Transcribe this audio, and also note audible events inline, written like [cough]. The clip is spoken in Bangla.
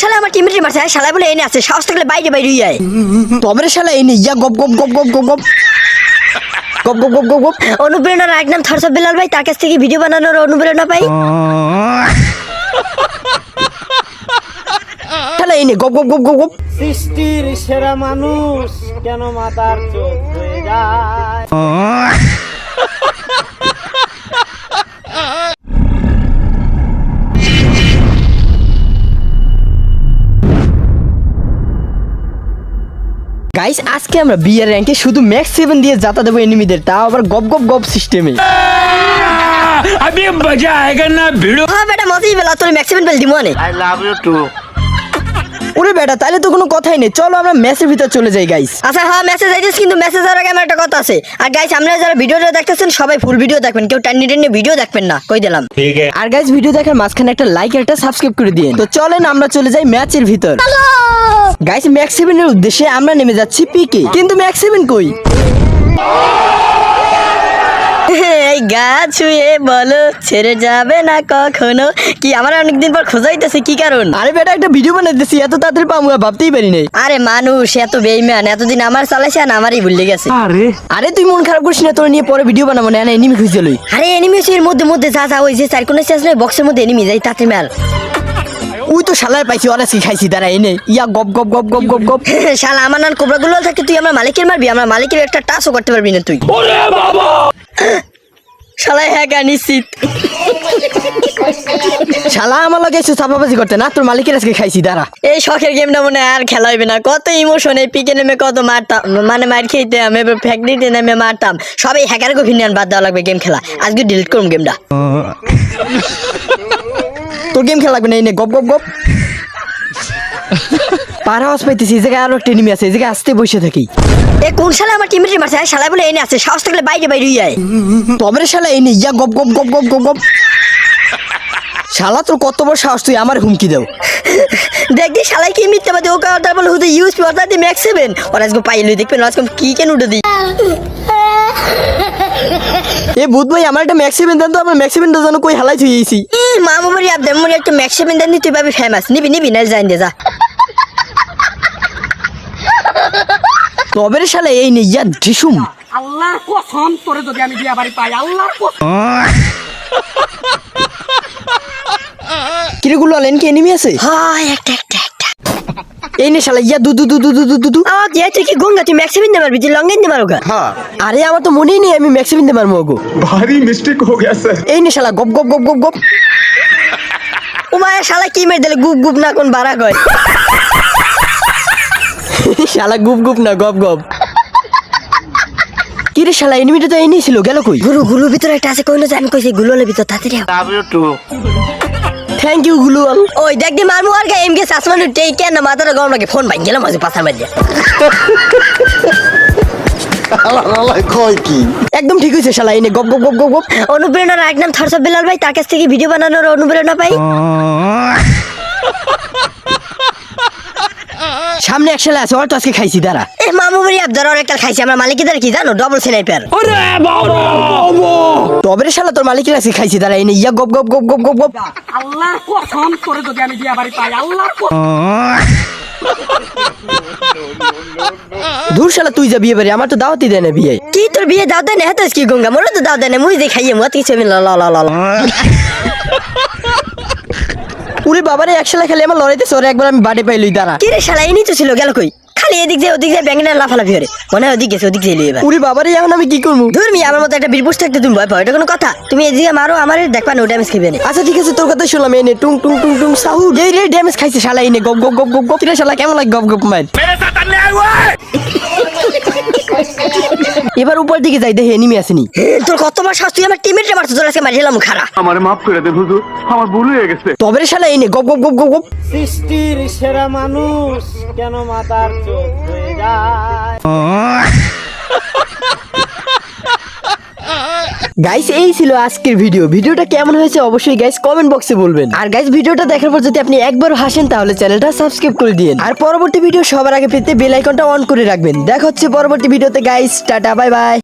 শালা আমার টিমের মারছে শালা বলে এনে আছে সাহস থাকলে বাইরে বাইরে যায় তবে শালা এনে ইয়া গপ গপ গপ গপ গপ গপ গপ গপ গপ গপ গপ অনুপ্রেরণার এক নাম থরসব বিলাল ভাই তার কাছ থেকে ভিডিও বানানোর অনুপ্রেরণা পাই শালা এনে গপ গপ গপ গপ গপ সৃষ্টির সেরা মানুষ কেন মাতার চোখ হয়ে যায় গাইস আজকে আমরা বিয়ার র্যাঙ্কে শুধু ম্যাক্স সেভেন দিয়ে যাতা দেবো এনিমিদের তাও আবার গপ গপ গপ সিস্টেমে अभी मजा आएगा ना भिड़ो হ্যাঁ বেটা মজাই বেলা তোর ম্যাক্সিমাম বেল দিমো অনেক আই লাভ ইউ টু ওরে বেটা তাহলে তো কোনো কথাই নেই। চলো আমরা ম্যাচের ভিতর চলে যাই গাইস আচ্ছা হ্যাঁ মেসেজ আইতেছে কিন্তু মেসেজ আর আগে আমার একটা কথা আছে। আর গাইস আপনারা যারা ভিডিওটা দেখতেছেন সবাই ফুল ভিডিও দেখবেন। কেউ টানি টানি ভিডিও দেখবেন না কই দিলাম। আর গাইস ভিডিও দেখার মাঝখানে একটা লাইক আর একটা সাবস্ক্রাইব করে দিন তো চলেন আমরা চলে যাই ম্যাচের ভিতর। গাইস ম্যাক্স সেভেনের উদ্দেশ্যে আমরা নেমে যাচ্ছি পিকে কিন্তু ম্যাক্স সেভেন কই? এই গা ছুঁয়ে বলো ছেড়ে যাবে না কখনো? কি আমার অনেকদিন পর খোঁজাইতেছে কি কারণ? আরে বেটা একটা ভিডিও বানাইতেছি এত তাড়াতাড়ি পাবো ভাবতেই পারি নাই। আরে মানুষ এত বেইমান এতদিন আমার চালাইছে আর আমারই ভুলে গেছে। আরে। আরে তুই মন খারাপ করিস না তোর নিয়ে পরে ভিডিও বানাবো না এনিমি খুঁজে লই। আরে এনিমি এর মধ্যে মধ্যে যা যা ওই যে চার কোনো শেষ নয় বক্সের মধ্যে এনিমি যাই তাতে মেল। ওই তো শালার পাইছি অনেক খাইছি দাঁড়া এনে ইয়া গপ গপ গপ গপ গপ গপ। [laughs] শালা আমার নান কোবরা গুলো থাকে তুই আমার মালিকের মারবি আমার মালিকের একটা টাচও করতে পারবি না তুই। [laughs] শালা হ্যাঁ গা নিশ্চিত শালা আমার লগে এসে চাপাবাজি করতে না? তোর মালিকের আজকে খাইছি দাঁড়া। এই শখের গেমটা মনে আর খেলা হইবে না। কত ইমোশন এই পিকে নেমে কত মারতাম। মানে মার খেইতাম এবার ফ্যাক্টরিতে নেমে মারতাম। সবাই হ্যাকার গভীর বাদ দেওয়া লাগবে গেম খেলা। আজকে ডিলিট করুন গেমটা তোর গেম খেলা লাগবে না এনে গপ গপ গপ। পার হাওয়াজ পাইতেছি এই জায়গায় আরও একটা এনিমি আছে এই জায়গায় আসতে বসে থাকি। এ কোন শালা আমার টিমের মারছে? শালা বলে এনে আছে সাহস থাকলে বাইরে বাইরে যায় তবে রে শালা এনে ইয়া গপ গপ গপ গপ গপ গপ। শালা তোর কত বড় সাহস তুই আমার হুমকি দাও। দেখবি শালাই কি মিথ্যা বাদে ও কারণ তারপর হুদে ইউজ অর্থাৎ ম্যাক্স সেভেন ওর আজকে পাইলি দেখবেন আজকে কি কেন উঠে দিই? এ ভূত ভাই আমার একটা ম্যাক্সিমেন দেন তো আমার ম্যাক্সিমেনটা যেন কই হালাই থুইছি মামু বাড়ি আবদার মনে একটা ম্যাক্স সেভেন দেন তুই পাবি ফেমাস নিবি নিবি না জান দে যা। তবে রে এই নিজের ঢিসুম? আল্লাহর কসম তোরে যদি আমি বিয়া বাড়ি পাই আল্লাহর কসম। কিরে গুলো আলেন কি এনিমি আছে? হ্যাঁ একটা একটা একটা। এই নে শালা ইয়া দু দু দু দু দু দু দু আ দিয়া তুই কি? গঙ্গা তুই ম্যাক্সিমিন দে মারবি তুই লঙ্গে মারো গা হ্যাঁ। আরে আমার তো মনেই নেই আমি ম্যাক্সিমিন দে মারবো গো ভারী মিস্টেক হয়ে গেছে। এই নে শালা গপ গপ গপ গপ ও মায়া শালা কি মেরে দিলে গুপ গুপ না কোন বাড়া কয় শালা গুপ গুপ না গপ গপ। কিরে শালা এনিমিটা তো এনেই ছিল গেল কই? গুরু গুরুর ভিতরে একটা আছে কইলো যে আমি কইছি গুলোলের ভিতর তাতে রে। Love you too thank you গুলুয়াল। ওই দেখ দি মারমু আর গা এম কে সাসমান টেই কেন না মাথাটা গরম লাগে ফোন ভাই গেলাম মাঝে পাথর মারিয়া একদম ঠিক হয়েছে শালা এনে গপ গপ গপ গপ গপ। অনুপ্রেরণার এক নাম থরসব বিলাল ভাই তার কাছ থেকে ভিডিও বানানোর অনুপ্রেরণা পাই। সামনে এক শালা আছে ওর তো আজকে খাইছি দাঁড়া। এ মামু বাড়ি আবদার আর একটা খাইছি আমার মালিকের কি জানো? ডবল স্নাইপার তবে রে শালা তোর মালিকের আজকে খাইছি দাঁড়া এনে ইয়া গপ গপ গপ গপ গপ গপ। আল্লাহ কসম তোরে যদি আমি বিয়া বাড়ি পাই আল্লাহ দূর শালা তুই যা বিয়ে বাড়ি আমার তো দাওয়াতই দেয় না বিয়ে। কি তোর বিয়ে দাও দেয় না? হেতাস কি গঙ্গা মোর তো দাও দেয় না মুই যে খাইয়ে মত কিছু আমি ল ল ল ল। পুরে বাবারে এক শালা খেলে আমার লড়াইতে সরে একবার আমি বাড়ি পাইলই দাঁড়া। কি রে শালা ইনি তো ছিল গেল কই? খালি এদিক যায় ওদিক যায় ব্যাঙ্গেনা লাফালাফি হরে মনে হয় ওদিক গেছে ওদিক যাইলি এবার। পুরে বাবারে এখন আমি কি করব? ধর্মি আমার মতো একটা বিরপুষ থাকতে তুমি ভয় পাও এটা কোনো কথা? তুমি এদিকে মারো আমার দেখবা না ড্যামেজ খেবে না আচ্ছা ঠিক আছে তোর কথা শুনলাম এনে টুং টুং টুং টুং সাহু এই রে ড্যামেজ খাইছে শালা এনে গপ গপ গপ গপ গপ। রে শালা কেমন লাগে গপ গপ মার? [laughs] এবার উপর দিকে যাই দেখে এনিমি আসেনি তোর কতবার শাস্তি? আমার টিমের মারছো তোর আজকে মারি হেলাম খারা আমারে মাফ করে দে হুজুর আমার ভুল হয়ে গেছে। তবে রে শালা এই নে গপ গপ গপ গপ গপ। সৃষ্টির সেরা মানুষ কেন মাতার চোখ হয়ে যায়? গাইস এই ছিল আজকের ভিডিও ভিডিওটা কেমন হয়েছে অবশ্যই গাইস কমেন্ট বক্সে বলবেন। আর গাইস ভিডিওটা দেখার পর যদি আপনি একবার হাসেন, তাহলে চ্যানেলটা সাবস্ক্রাইব করে দিন আর পরবর্তী ভিডিও সবার আগে পেতে বেল আইকনটা অন করে রাখবেন। দেখা হচ্ছে পরবর্তী ভিডিওতে গাইস টাটা বাই বাই